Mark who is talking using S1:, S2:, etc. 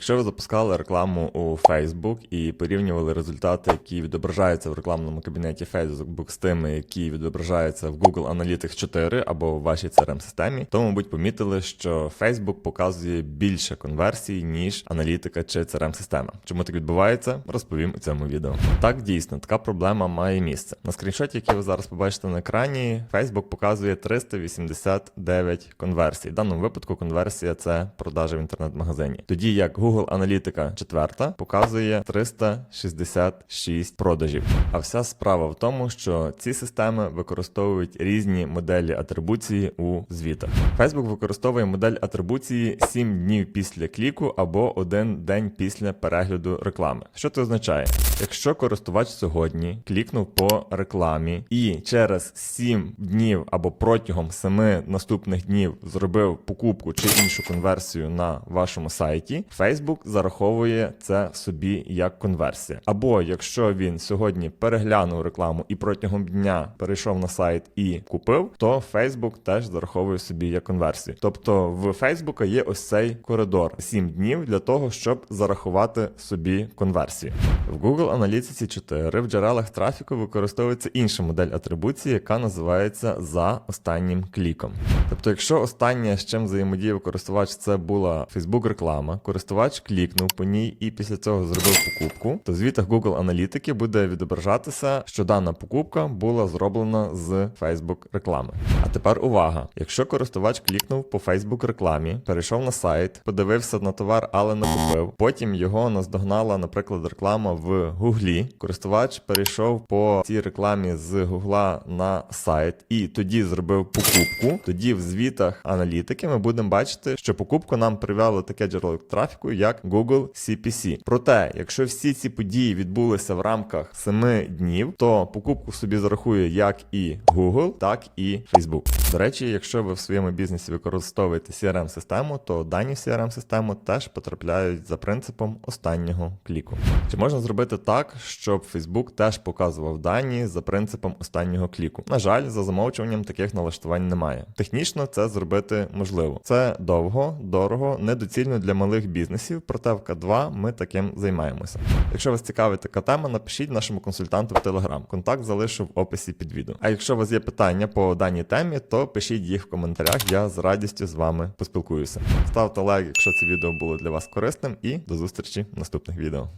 S1: Якщо ви запускали рекламу у Facebook і порівнювали результати, які відображаються в рекламному кабінеті Facebook з тими, які відображаються в Google Analytics 4 або в вашій crm системі, то, мабуть, помітили, що Facebook показує більше конверсій, ніж аналітика чи crm система Чому так відбувається, розповім у цьому відео. Так, дійсно, така проблема має місце. На скріншоті, який ви зараз побачите на екрані, Facebook показує 389 конверсій. В даному випадку конверсія це продажа в інтернет-магазині. Тоді як Google Аналітика 4 показує 366 продажів. А вся справа в тому, що ці системи використовують різні моделі атрибуції у звітах. Facebook використовує модель атрибуції 7 днів після кліку або 1 день після перегляду реклами. Що це означає? Якщо користувач сьогодні клікнув по рекламі і через 7 днів або протягом 7 наступних днів зробив покупку чи іншу конверсію на вашому сайті, Facebook зараховує це собі як конверсія. Або якщо він сьогодні переглянув рекламу і протягом дня перейшов на сайт і купив, то Facebook теж зараховує собі як конверсію. Тобто в Facebook є ось цей коридор 7 днів для того, щоб зарахувати собі конверсію. В Google Аналітиці 4 в джерелах трафіку використовується інша модель атрибуції, яка називається за останнім кліком. Тобто, якщо останнє, з чим взаємодіяв користувач, це була Facebook реклама, користувач клікнув по ній і після цього зробив покупку, то в звітах Google Аналітики буде відображатися, що дана покупка була зроблена з Facebook реклами. А тепер увага! Якщо користувач клікнув по Facebook рекламі, перейшов на сайт, подивився на товар, але не купив, потім його наздогнала, наприклад, реклама в Гуглі. Користувач перейшов по цій рекламі з Гугла на сайт і тоді зробив покупку. Тоді в звітах аналітики ми будемо бачити, що покупку нам привело таке джерело трафіку, як Google CPC. Проте, якщо всі ці події відбулися в рамках 7 днів, то покупку собі зарахує як і Google, так і Facebook. До речі, якщо ви в своєму бізнесі використовуєте crm систему то дані в crm систему теж потрапляють за принципом останнього кліку. Чи можна зробити так, щоб Facebook теж показував дані за принципом останнього кліку? На жаль, за замовчуванням таких налаштувань немає. Технічно це зробити можливо. Це довго, дорого, недоцільно для малих бізнесів, проте в К2 ми таким займаємося. Якщо вас цікавить така тема, напишіть нашому консультанту в Telegram. Контакт залишу в описі під відео. А якщо у вас є питання по даній темі, пишіть їх в коментарях. Я з радістю з вами поспілкуюся. Ставте лайк, якщо це відео було для вас корисним, і до зустрічі в наступних відео.